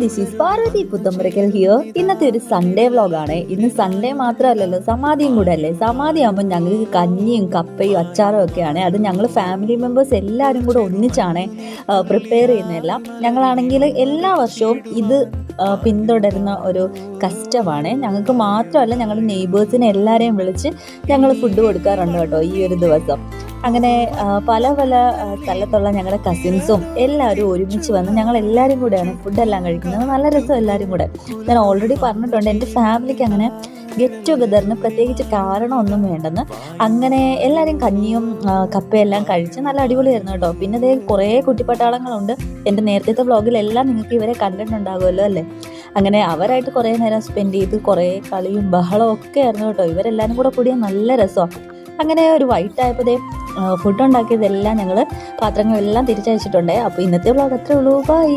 This is Parvathy Puthampurakkal here ഇന്നത്തെ ഒരു Sunday വ്ളോഗാണ് ഇന്ന് സൺഡേ മാത്രമല്ലല്ലോ സമാധിയും കൂടെ അല്ലേ സമാധി ആകുമ്പോൾ ഞങ്ങൾക്ക് കഞ്ഞിയും കപ്പയും അച്ചാറും ഒക്കെയാണ്. അത് ഞങ്ങൾ ഫാമിലി മെമ്പേഴ്സ് എല്ലാവരും കൂടെ ഒന്നിച്ചാണ് പ്രിപ്പയർ ചെയ്യുന്നതെല്ലാം. ഞങ്ങളാണെങ്കിൽ എല്ലാ വർഷവും ഇത് പിന്തുടരുന്ന ഒരു കസ്റ്റമാണ്. ഞങ്ങൾക്ക് മാത്രമല്ല ഞങ്ങളുടെ നെയ്ബേഴ്സിനെ എല്ലാവരെയും വിളിച്ച് ഞങ്ങൾ ഫുഡ് കൊടുക്കാറുണ്ട് കേട്ടോ ഈ ഒരു ദിവസം. അങ്ങനെ പല പല സ്ഥലത്തുള്ള ഞങ്ങളുടെ കസിൻസും എല്ലാവരും ഒരുമിച്ച് വന്ന് ഞങ്ങൾ എല്ലാവരും കൂടെയാണ് ഫുഡെല്ലാം കഴിക്കുന്നത്. നല്ല രസം എല്ലാവരും കൂടെ. ഞാൻ ഓൾറെഡി പറഞ്ഞിട്ടുണ്ട് എന്റെ ഫാമിലിക്ക് അങ്ങനെ ഗെറ്റ് ടുഗദറിന് പ്രത്യേകിച്ച് കാരണമൊന്നും വേണ്ടെന്ന്. അങ്ങനെ എല്ലാവരും കഞ്ഞിയും കപ്പയെല്ലാം കഴിച്ച് നല്ല അടിപൊളിയായിരുന്നു കേട്ടോ. പിന്നെ ഇതേ കുറേ കുട്ടിപ്പട്ടാളങ്ങളുണ്ട്. എന്റെ നേരത്തെ വ്ളോഗിലെല്ലാം നിങ്ങൾക്ക് ഇവരെ കണ്ടിട്ടുണ്ടാകുമല്ലോ അല്ലേ? അങ്ങനെ അവരായിട്ട് കുറേ നേരം സ്പെൻഡ് ചെയ്ത് കുറേ കളിയും ബഹളവും ഒക്കെ ആയിരുന്നു കേട്ടോ. ഇവരെല്ലാവരും കൂടെ കൂടിയ നല്ല രസമാണ് അങ്ങനെ ഒരു ദേ ഫുഡ് ഉണ്ടാക്കിയതെല്ലാം ഞങ്ങൾ പാത്രങ്ങളെല്ലാം തിരിച്ചയച്ചിട്ടുണ്ട്. അപ്പോൾ ഇന്നത്തെ വ്ളോഗ് അത്രേ ഉള്ളൂ. ബൈ